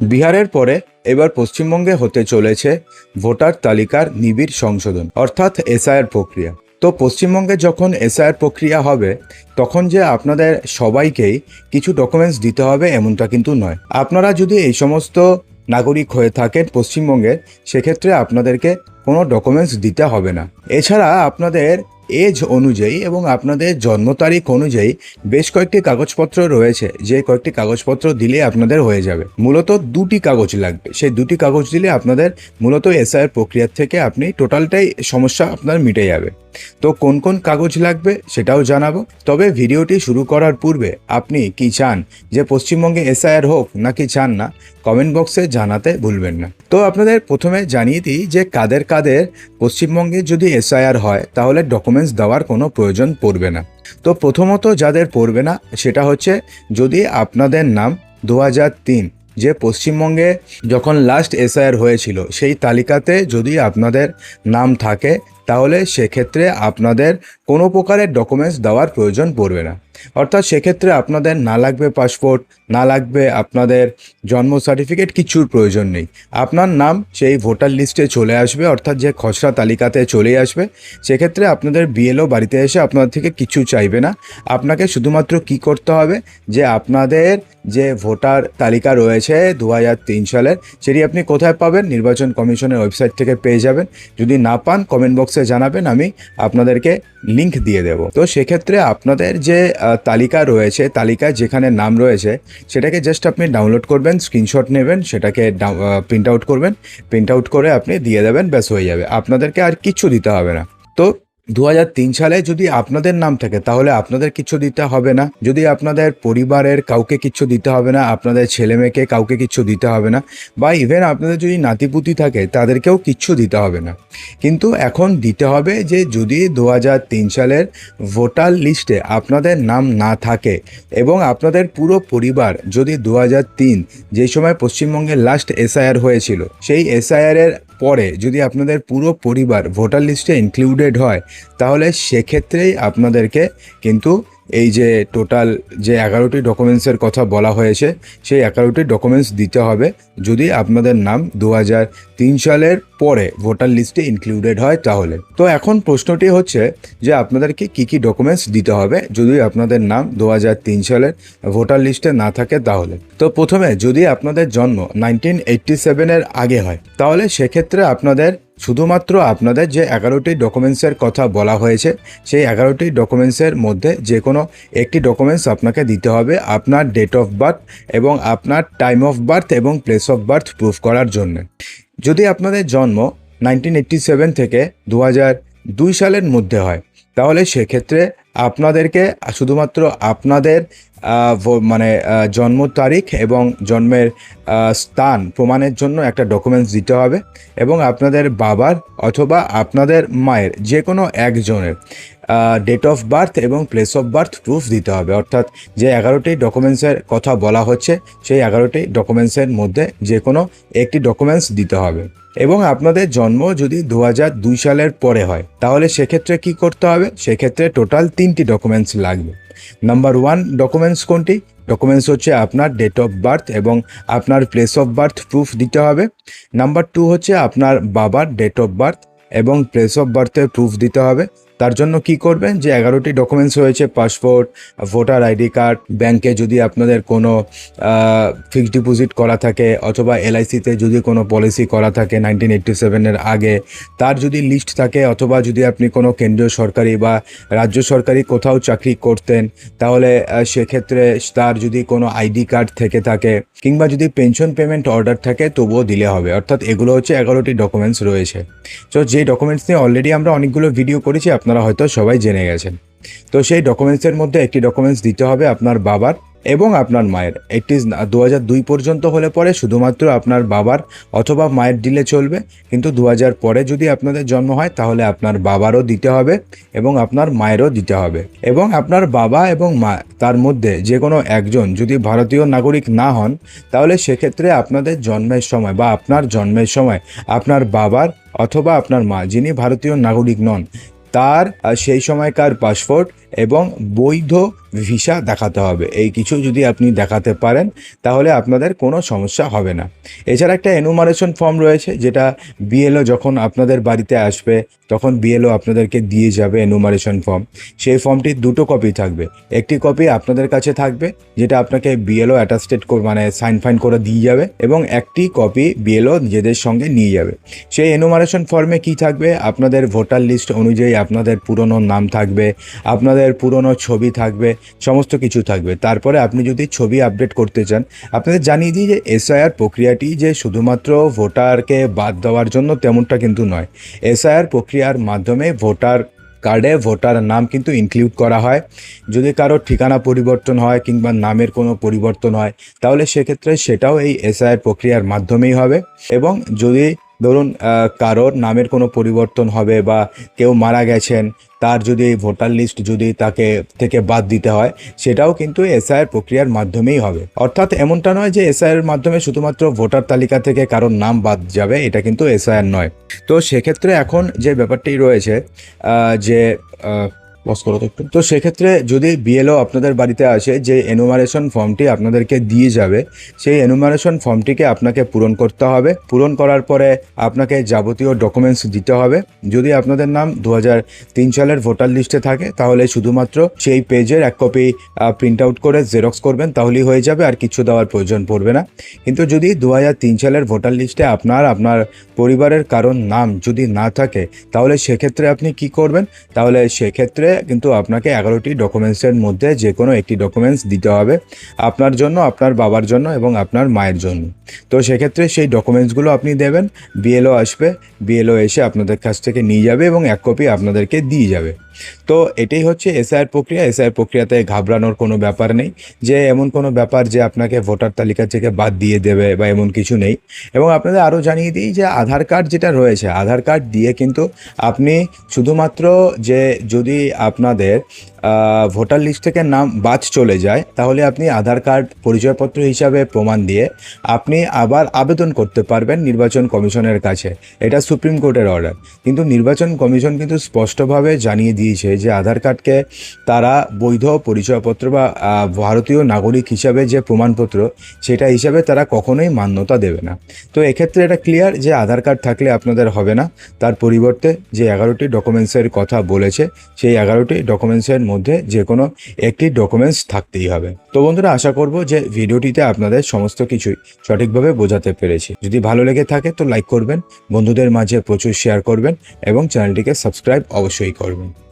বিহারের পরে এবার পশ্চিমবঙ্গে হতে চলেছে ভোটার তালিকার নিবিড় সংশোধন, অর্থাৎ এসআইআর প্রক্রিয়া। তো পশ্চিমবঙ্গে যখন এসআইআর প্রক্রিয়া হবে, তখন যে আপনাদের সবাইকেই কিছু ডকুমেন্টস দিতে হবে এমনটা কিন্তু নয়। আপনারা যদি এই সমস্ত নাগরিক হয়ে থাকেন পশ্চিমবঙ্গের সেক্ষেত্রে আপনাদেরকে কোনো ডকুমেন্টস দিতে হবে না। এছাড়া আপনাদের এজ অনুযায়ী এবং আপনাদের জন্ম তারিখ অনুযায়ী বেশ কয়েকটি কাগজপত্র রয়েছে, যে কয়েকটি কাগজপত্র দিলে আপনাদের হয়ে যাবে। মূলত দুটি কাগজ লাগবে। সেই দুটি কাগজ দিলে আপনাদের মূলত এসআইয়ের প্রক্রিয়ার থেকে আপনি টোটালটাই সমস্যা আপনার মিটে যাবে। তো কোন কোন কাগজ লাগবে সেটাও জানাব। তবে ভিডিওটি শুরু করার পূর্বে আপনি কি চান যে পশ্চিমবঙ্গে এসআইআর হোক নাকি চান না, কমেন্ট বক্সে জানাতে ভুলবেন না। তো আপনাদের প্রথমে জানিয়ে দিই যে কাদের কাদের পশ্চিমবঙ্গে যদি এসআইআর হয়, তাহলে ডকুমেন্টস দেওয়ার কোনো প্রয়োজন পড়বে না। তো প্রথমত যাদের পড়বে না, সেটা হচ্ছে যদি আপনাদের নাম দু যে পশ্চিমবঙ্গে যখন লাস্ট এসআইআর হয়েছিল, সেই তালিকাতে যদি আপনাদের নাম থাকে তাহলে সেক্ষেত্রে আপনাদের কোনো প্রকারের ডকুমেন্টস দেওয়ার প্রয়োজন পড়বে না। অর্থাৎ সেক্ষেত্রে আপনাদের না লাগবে পাসপোর্ট না লাগবে আপনাদের জন্ম সার্টিফিকেট কিছুর প্রয়োজন নেই। আপনার নাম সেই ভোটার লিস্টে চলে আসবে, অর্থাৎ যে খসড়া তালিকাতে চলে আসবে। সেক্ষেত্রে আপনাদের বিএলও বাড়িতে এসে আপনার থেকে কিছু চাইবে না। আপনাকে শুধুমাত্র কি করতে হবে? যে আপনাদের যে ভোটার তালিকা রয়েছে দু সালের, সেটি আপনি কোথায় পাবেন? নির্বাচন কমিশনের ওয়েবসাইট থেকে পেয়ে যাবেন। যদি না পান কমেন্ট বক্সে জানাবেন, আমি আপনাদেরকে লিংক দিয়ে দেব। তো সেক্ষেত্রে আপনাদের যে তালিকা রয়েছে, তালিকায় যেখানে নাম রয়েছে, সেটাকে জাস্ট আপনি ডাউনলোড করবেন স্ক্রিনশট নেবেন, সেটাকে প্রিন্ট আউট করবেন প্রিন্ট আউট করে আপনি দিয়ে দেবেন, ব্যাস হয়ে যাবে। আপনাদেরকে আর কিছু দিতে হবে না। তো দু সালে যদি আপনাদের নাম থাকে, তাহলে আপনাদের কিছু দিতে হবে না। যদি আপনাদের পরিবারের কাউকে কিছু দিতে হবে না, আপনাদের ছেলে মেয়েকে কাউকে কিছু দিতে হবে না, বা ইভেন আপনাদের যদি নাতিপুতি থাকে, তাদেরকেও কিচ্ছু দিতে হবে না। কিন্তু এখন দিতে হবে যে, যদি দু সালের ভোটার লিস্টে আপনাদের নাম না থাকে এবং আপনাদের পুরো পরিবার যদি দু হাজার তিন যেই সময় পশ্চিমবঙ্গের লাস্ট এসআইআর হয়েছিল, সেই এসআইআর এর পরে যদি আপনাদের পুরো পরিবার ভোটার লিস্টে ইনক্লুডেড হয় তাহলে সেক্ষেত্রেই আপনাদেরকে কিন্তু এই যে টোটাল যে এগারোটি ডকুমেন্টসের কথা বলা হয়েছে, সেই এগারোটি ডকুমেন্টস দিতে হবে। যদি আপনাদের নাম দু সালের পরে ভোটার লিস্টে ইনক্লুডেড হয় তাহলে। তো এখন প্রশ্নটি হচ্ছে যে আপনাদেরকে কি কি ডকুমেন্টস দিতে হবে? যদি আপনাদের নাম দু সালের ভোটার লিস্টে না থাকে তাহলে। তো প্রথমে যদি আপনাদের জন্ম নাইনটিন এইটটি সেভেনের আগে হয়, তাহলে সেক্ষেত্রে আপনাদের শুধুমাত্র আপনাদের যে এগারোটি ডকুমেন্টসের কথা বলা হয়েছে, সেই এগারোটি ডকুমেন্টসের মধ্যে যে কোনো একটি ডকুমেন্টস আপনাকে দিতে হবে আপনার ডেট অফ বার্থ এবং আপনার টাইম অফ বার্থ এবং প্লেস অফ বার্থ প্রুফ করার জন্য। যদি আপনাদের জন্ম নাইনটিন থেকে দু দুই সালের মধ্যে হয়, তাহলে সেক্ষেত্রে আপনাদেরকে শুধুমাত্র আপনাদের মানে জন্ম তারিখ এবং জন্মের স্থান প্রমাণের জন্য একটা ডকুমেন্টস দিতে হবে এবং আপনাদের বাবার অথবা আপনাদের মায়ের যে কোনো একজনের ডেট অফ বার্থ এবং প্লেস অফ বার্থ প্রুফ দিতে হবে। অর্থাৎ যে এগারোটি ডকুমেন্টসের কথা বলা হচ্ছে, সেই এগারোটি ডকুমেন্টসের মধ্যে যে কোনো একটি ডকুমেন্টস দিতে হবে। এবং আপনাদের জন্ম যদি দু দুই সালের পরে হয়, তাহলে সেক্ষেত্রে কি করতে হবে? সেক্ষেত্রে টোটাল তিনটি ডকুমেন্টস লাগবে। নাম্বার ওয়ান ডকুমেন্টস কোনটি? ডকুমেন্টস হচ্ছে আপনার ডেট অফ বার্থ এবং আপনার প্লেস অফ বার্থ প্রুফ দিতে হবে। নাম্বার টু হচ্ছে আপনার বাবার ডেট অফ বার্থ এবং প্লেস অফ বার্থের প্রুফ দিতে হবে। তার জন্য কি করবেন? যে এগারোটি ডকুমেন্টস রয়েছে পাসপোর্ট ভোটার আইডি কার্ড ব্যাংকে যদি আপনাদের কোনো ফিক্সড ডিপোজিট করা থাকে অথবা এলআইসিতে যদি কোনো পলিসি করা থাকে নাইনটিন এইটটি সেভেনের আগে, তার যদি লিস্ট থাকে অথবা যদি আপনি কোনো কেন্দ্রীয় সরকারি বা রাজ্য সরকারি কোথাও চাকরি করতেন, তাহলে সেক্ষেত্রে তার যদি কোনো আইডি কার্ড থেকে থাকে কিংবা যদি পেনশন পেমেন্ট অর্ডার থাকে তবুও দিলে হবে। অর্থাৎ এগুলো হচ্ছে এগারোটি ডকুমেন্টস রয়েছে। তো যে ডকুমেন্টস নিয়ে অলরেডি আমরা অনেকগুলো ভিডিও করেছি আপনারা হয়তো সবাই জেনে গেছেন। তো সেই ডকুমেন্টসের মধ্যে একটি ডকুমেন্টস দিতে হবে আপনার বাবার এবং আপনার মায়ের। একটি দু দুই পর্যন্ত হলে পরে শুধুমাত্র আপনার বাবার অথবা মায়ের দিলে চলবে। কিন্তু দু হাজার পরে যদি আপনাদের জন্ম হয়, তাহলে আপনার বাবারও দিতে হবে এবং আপনার মায়েরও দিতে হবে। এবং আপনার বাবা এবং মা, তার মধ্যে যে কোনো একজন যদি ভারতীয় নাগরিক না হন, তাহলে সেক্ষেত্রে আপনাদের জন্মের সময় বা আপনার জন্মের সময় আপনার বাবার অথবা আপনার মা, যিনি ভারতীয় নাগরিক নন তার সেই সময়কার পাসপোর্ট এবং বৈধ ভিসা দেখাতে হবে। এই কিছু যদি আপনি দেখাতে পারেন, তাহলে আপনাদের কোনো সমস্যা হবে না। এছাড়া একটা এনুমারেশন ফর্ম রয়েছে, যেটা বিএলও যখন আপনাদের বাড়িতে আসবে, তখন বিএলও আপনাদেরকে দিয়ে যাবে এনুমারেশন ফর্ম সেই ফর্মটির দুটো কপি থাকবে। একটি কপি আপনাদের কাছে থাকবে, যেটা আপনাকে বিএলও অ্যাটাস্টেড মানে সাইন ফাইন করে দিয়ে যাবে, এবং একটি কপি বিএলও নিজেদের সঙ্গে নিয়ে যাবে। সেই এনুমারেশন ফর্মে কি থাকবে? আপনাদের ভোটার লিস্ট অনুযায়ী আপনাদের পুরনো নাম থাকবে, আপনাদের পুরনো ছবি থাকবে সমস্ত কিছু থাকবে। তারপরে আপনি যদি ছবি আপডেট করতে চান, আপনাদের জানিয়ে দিই যে এসআইআর প্রক্রিয়াটি যে শুধুমাত্র ভোটারকে বাদ দেওয়ার জন্য তেমনটা কিন্তু নয়। এসআইআর প্রক্রিয়ার মাধ্যমে ভোটার কার্ডে ভোটার নাম কিন্তু ইনক্লুড করা হয়। যদি কারোর ঠিকানা পরিবর্তন হয় কিংবা নামের কোনো পরিবর্তন হয়, তাহলে সেক্ষেত্রে সেটাও এই এসআইআর প্রক্রিয়ার মাধ্যমেই হবে। এবং যদি ধরুন কারোর নামের কোনো পরিবর্তন হবে বা কেউ মারা গেছেন, তার যদি ভোটার লিস্ট যদি তাকে, থেকে বাদ দিতে হয়, সেটাও কিন্তু এসআইয়ের প্রক্রিয়ার মাধ্যমেই হবে। অর্থাৎ এমনটা নয় যে এসআইয়ের মাধ্যমে শুধুমাত্র ভোটার তালিকা থেকে কারোর নাম বাদ যাবে, এটা কিন্তু এসআইআর নয়। তো সেক্ষেত্রে এখন যে ব্যাপারটি রয়েছে যে বস করো তো একটু। তো সেক্ষেত্রে যদি বিএলও আপনাদের বাড়িতে আসে, যে এনুমারেশন ফর্মটি আপনাদেরকে দিয়ে যাবে, সেই এনুমারেশন ফর্মটিকে আপনাকে পূরণ করতে হবে। পূরণ করার পরে আপনাকে যাবতীয় ডকুমেন্টস দিতে হবে। যদি আপনাদের নাম দু সালের ভোটার লিস্টে থাকে, তাহলে শুধুমাত্র সেই পেজের এক কপি প্রিন্ট আউট করে জেরক্স করবেন, তাহলেই হয়ে যাবে, আর কিছু দেওয়ার প্রয়োজন পড়বে না। কিন্তু যদি দু সালের ভোটার লিস্টে আপনার আপনার পরিবারের কারণ নাম যদি না থাকে, তাহলে সেক্ষেত্রে আপনি কি করবেন? তাহলে সেক্ষেত্রে কিন্তু আপনাকে এগারোটি ডকুমেন্টসের মধ্যে যে কোনো একটি ডকুমেন্টস দিতে হবে আপনার জন্য, আপনার বাবার জন্য এবং আপনার মায়ের জন্য। তো সেক্ষেত্রে সেই ডকুমেন্টসগুলো আপনি দেবেন বিএলও আসবে বিএলও এসে আপনাদের কাছ থেকে নিয়ে যাবে এবং এক কপি আপনাদেরকে দিয়ে যাবে। তো এটাই হচ্ছে এসআইআর প্রক্রিয়া। এসআইআর প্রক্রিয়াতে ঘাবড়ানোর কোনো ব্যাপার নেই। যে এমন কোনো ব্যাপার যে আপনাকে ভোটার তালিকা থেকে বাদ দিয়ে দেবে বা এমন কিছু নেই। এবং আপনাদের আরও জানিয়ে দিই যে আধার কার্ড যেটা রয়েছে, আধার কার্ড দিয়ে কিন্তু আপনি শুধুমাত্র যে যদি আপনাদের আহ, ভোটার লিস্ট থেকে নাম বাদ চলে যায়, তাহলে আপনি আধার কার্ড পরিচয়পত্র হিসাবে প্রমাণ দিয়ে আপনি আবার আবেদন করতে পারবেন নির্বাচন কমিশনের কাছে। এটা সুপ্রিম কোর্টের অর্ডার কিন্তু নির্বাচন কমিশন কিন্তু স্পষ্টভাবে জানিয়ে দিয়েছে যে আধার কার্ডকে তারা বৈধ পরিচয়পত্র বা ভারতীয় নাগরিক হিসাবে যে প্রমাণপত্র, সেটা হিসাবে তারা কখনোই মান্যতা দেবে না। তো এক্ষেত্রে এটা ক্লিয়ার যে আধার কার্ড থাকলে আপনাদের হবে না। তার পরিবর্তে যে এগারোটি ডকুমেন্টসের কথা বলেছে, সেই এগারোটি ডকুমেন্টসের মধ্যে যে কোনো একটি ডকুমেন্টস থাকতেই হবে। তো বন্ধুরা, আশা করব যে ভিডিওটিতে আপনাদের সমস্ত কিছুই সঠিকভাবে বোঝাতে পেরেছি। যদি ভালো লেগে থাকে তো লাইক করবেন, বন্ধুদের মাঝে প্রচুর শেয়ার করবেন এবং চ্যানেলটিকে সাবস্ক্রাইব অবশ্যই করবেন।